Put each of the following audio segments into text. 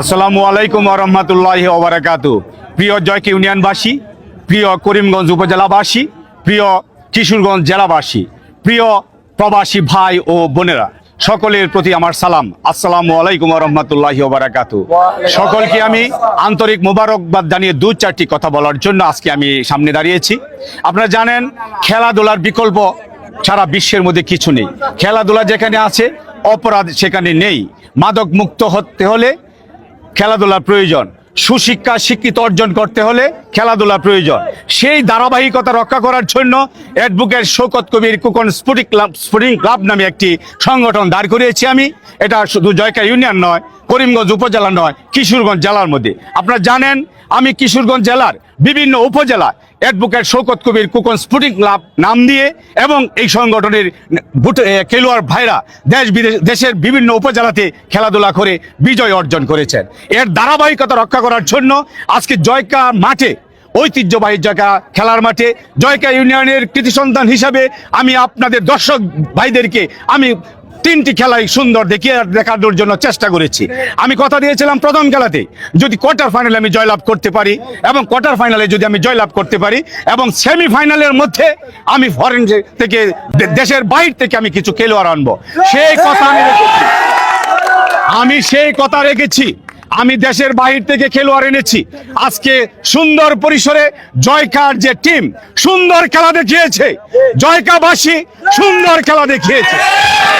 আসসালামু আলাইকুম রহমতুল্লাহ ওবরাকাতু প্রিয় জয়ক ইউনিয়নবাসী, প্রিয় করিমগঞ্জ উপজেলাবাসী, প্রিয় কিশোরগঞ্জ জেলাবাসী, প্রিয় প্রবাসী ভাই ও বোনেরা, সকলের প্রতি আমার সালাম। আসসালামু আলাইকুম রহমতুল্লাহ ওবরাকাতু সকলকে আমি আন্তরিক মোবারকবাদ জানিয়ে দু চারটি কথা বলার জন্য আজকে আমি সামনে দাঁড়িয়েছি। আপনারা জানেন, খেলাধুলার বিকল্প সারা বিশ্বের মধ্যে কিছু নেই। খেলাধুলা যেখানে আছে, অপরাধ সেখানে নেই। মাদক মুক্ত হতে হলে খেলাধুলার প্রয়োজন। সুশিক্ষা, শিক্ষিত অর্জন করতে হলে খেলাধুলা প্রয়োজন। সেই ধারাবাহিকতা রক্ষা করার জন্য advocate Shaukat Kabir Kukon sporting club sporting club নামে একটি সংগঠন দাঁড় করিয়েছি আমি। এটা শুধু জয়কা ইউনিয়ন নয়, করিমগঞ্জ উপজেলা নয়, কিশোরগঞ্জ জেলার মধ্যে। আপনারা জানেন, আমি কিশোরগঞ্জ জেলার বিভিন্ন উপজেলা advocate Shaukat Kabir Kukon sporting club নাম দিয়ে এবং এই সংগঠনের খেলোয়াড় ভাইরা দেশ বিদেশ, দেশের বিভিন্ন উপজেলাতে খেলাধুলা করে বিজয় অর্জন করেছেন। এর ধারাবাহিকতা রক্ষা করার জন্য আজকে জয়কা মাঠে, ঐতিহ্যবাহী জয়কা খেলার মাঠে, জয়কা ইউনিয়নের কৃতি সন্তান হিসাবে আমি আপনাদের দর্শক ভাইদেরকে আমি তিনটি খেলাই সুন্দর দেখিয়ে দেখানোর জন্য চেষ্টা করেছি। আমি কথা দিয়েছিলাম প্রথম খেলাতে, যদি কোয়ার্টার ফাইনালে আমি জয়লাভ করতে পারি এবং কোয়ার্টার ফাইনালে যদি আমি জয়লাভ করতে পারি এবং সেমিফাইনালের মধ্যে আমি ফরেন থেকে দেশের বাইর থেকে আমি কিছু খেলোয়াড় আনব। সেই কথা আমি আমি সেই কথা রেখেছি। আমি দেশের বাহির থেকে খেলোয়াড় এনেছি। আজকে সুন্দর পরিসরে জয়কার যে টিম, সুন্দর খেলা দেখিয়েছে। জয়কাবাসী সুন্দর খেলা দেখিয়েছে।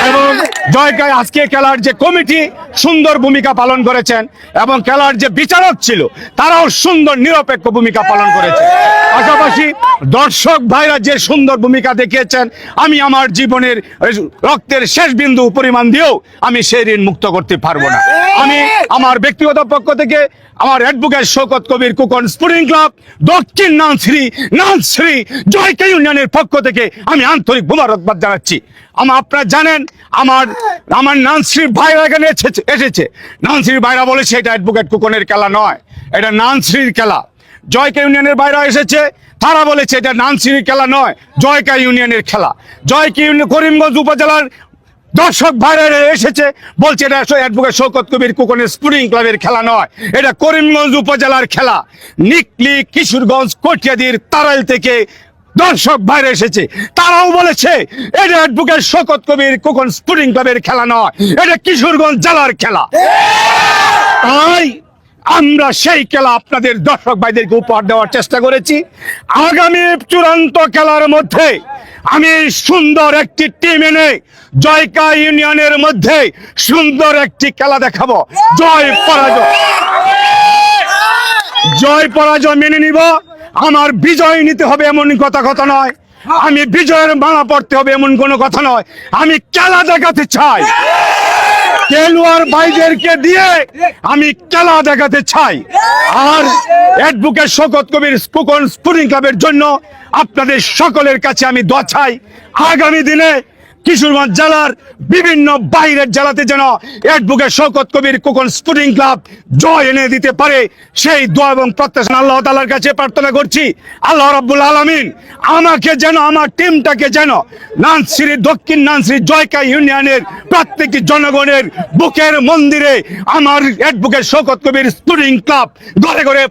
এবং জয়কায় আজকে খেলার যে কমিটি, সুন্দর ভূমিকা পালন করেছেন এবং খেলার যে বিচারক ছিল, তারাও সুন্দর নিরপেক্ষ ভূমিকা পালন করেছে। পাশাপাশি দর্শক ভাইরা যে সুন্দর ভূমিকা দেখিয়েছেন, আমি আমার জীবনের রক্তের শেষ বিন্দু পরিমাণ দিয়েও আমি সেই ঋণ মুক্ত করতে পারব না। আমি আমার ব্যক্তিগত পক্ষ থেকে আমার advocate Shaukat Kabir Kukon sporting club, দক্ষিণ নানশ্রী নানশ্রী, জয়কে ইউনিয়নের পক্ষ থেকে আমি আন্তরিক মুবারকবাদ জানাচ্ছি। আমার আপনারা জানেন, আমার আমার নানশ্রীর ভাইরা এখানে এসেছে। নানশ্রীর ভাইরা বলেছে, এটা অ্যাডভোকেট কুকনের খেলা নয়, এটা নানশ্রীর খেলা। জয়কা ইউনিয়নের বাইরে এসেছে। তারা বলেছে এটা নানসির খেলা নয় জয়কা ইউনিয়নের খেলা। জয়কা ইউনিয়ন করিমগঞ্জ উপজেলার দর্শক বাইরে এসেছে বলছে এটা অ্যাডভোকেট শৌকত কবির কুকনের স্পুরিং ক্লাবের খেলা নয় এটা করিমগঞ্জ উপজেলার খেলা। নিকলি কিশোরগঞ্জ কটিয়াদির তারাইল থেকে দর্শক বাইরে এসেছে। তারাও বলেছে এটা অ্যাডভোকেট শৌকত কবির কুকন স্পুরিং ক্লাবের খেলা নয় এটা কিশোরগঞ্জ জেলার খেলা। তাই আমরা সেই খেলা আপনাদের দর্শক ভাইদেরকে উপহার দেওয়ার চেষ্টা করেছি। আগামী চূড়ান্ত খেলার মধ্যে আমি সুন্দর একটি টিম এনে জয়কা ইউনিয়নের মধ্যে সুন্দর একটি খেলা দেখাবো। জয় পরাজয়। জয় পরাজয় মেনে নিব। আমার বিজয় নিতে হবে এমন কথা কথা নয়। আমি বিজয়ের মালা পড়তে হবে এমন কোনো কথা নয়। আমি খেলা দেখাতে চাই। খেলোয়াড় ভাইদেরকে দিয়ে আমি খেলা দেখাতে চাই। আর অ্যাডভোকেট শকত কবির স্পোকন স্পুরিং ক্লাবের জন্য আপনাদের সকলের কাছে আমি দোয়া চাই। আগামী দিনে কিশোরগঞ্জ জেলার বিভিন্ন বাইরের জেলাতে যেন advocate Shaukat Kabir Kokon sporting club জয় এনে দিতে পারে, সেই দোয়া এবং প্রত্যাশা আল্লাহ তালার কাছে প্রার্থনা করছি। আল্লাহ রাব্বুল আলামিন আমাকে যেন, আমার টিমটাকে যেন নানসিরি দক্ষিণ নানসিরি জয়কা ইউনিয়নের প্রত্যেকটি জনগণের বুকের মন্দিরে আমার advocate Shaukat Kabir sporting club ঘরে ঘরে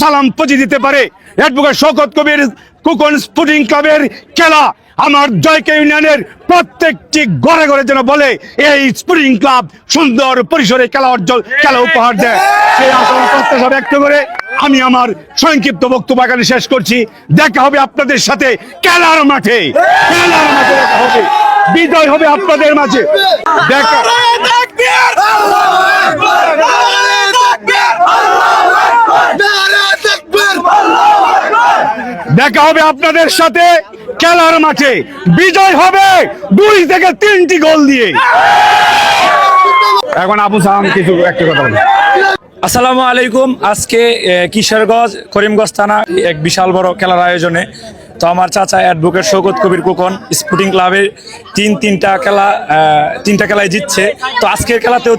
সালাম পুজি দিতে পারে। অ্যাডভোকেট শওকত কবির কুকন স্পুটিং ক্লাবের খেলা আমার জয়কে ইউনিয়নের প্রত্যেকটি ঘরে ঘরে যেন বলে, এই স্পোর্টিং ক্লাব সুন্দর পরিসরে খেলা অর্জন, খেলা উপহার দেয়। সেই প্রত্যাশা ব্যক্ত করে আমি আমার সংক্ষিপ্ত বক্তব্য এখানে শেষ করছি। দেখা হবে আপনাদের সাথে খেলার মাঠে। খেলার মাঠে দেখা হবে। বিজয় হবে আপনাদের মাঝে। দেখা হবে আপনাদের সাথে। খেলার মাঠে বিজয় হবে দুই থেকে তিনটি গোল দিয়ে। এখন আবু সাহান কিছু একটি কথা বলি আসসালামু আলাইকুম। আজকে কিশোরগঞ্জ, করিমগঞ্জ থানা এক বিশাল বড় খেলার আয়োজনে তো আমার চাচা অ্যাডভোকেট শৌকত কবির কুকন স্পোর্টিং ক্লাবের তিন তিনটা খেলা তিনটা খেলায় জিতছে। তো আজকের খেলাতেও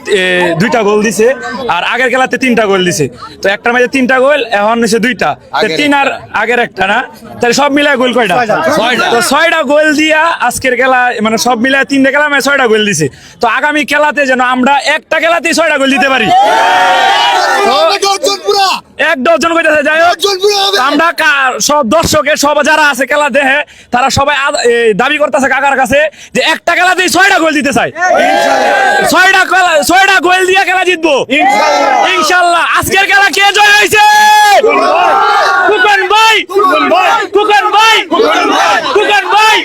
দুইটা গোল দিছে আর আগের খেলাতে তিনটা গোল দিছে। তো একটা মাঝে তিনটা গোল এখন হচ্ছে দুইটা। তিন আর আগের একটা না? তাহলে সব মিলায় গোল কয়টা? ছয়টা। তো ছয়টা। গোল দিয়া আজকের খেলা মানে সব মিলায় তিনটা খেলা মানে ছয়টা গোল দিছে। তো আগামী খেলাতে যেন আমরা একটা খেলাতেই ছয়টা গোল দিতে পারি। এক দশজন কইতেছে যাই হোক আমরা সব দর্শকে সব যারা আছে খেলা দেহে তারা সবাই দাবি করতেছে কাকার কাছে যে একটা খেলা দিয়ে ছয়টা গোল দিতে চাই ছয়টা ছয়টা গোল দিয়ে খেলা জিতবো ইনশাল্লাহ আজকের খেলা কে জয় হয়েছে কুকন ভাই কুকন ভাই কুকন ভাই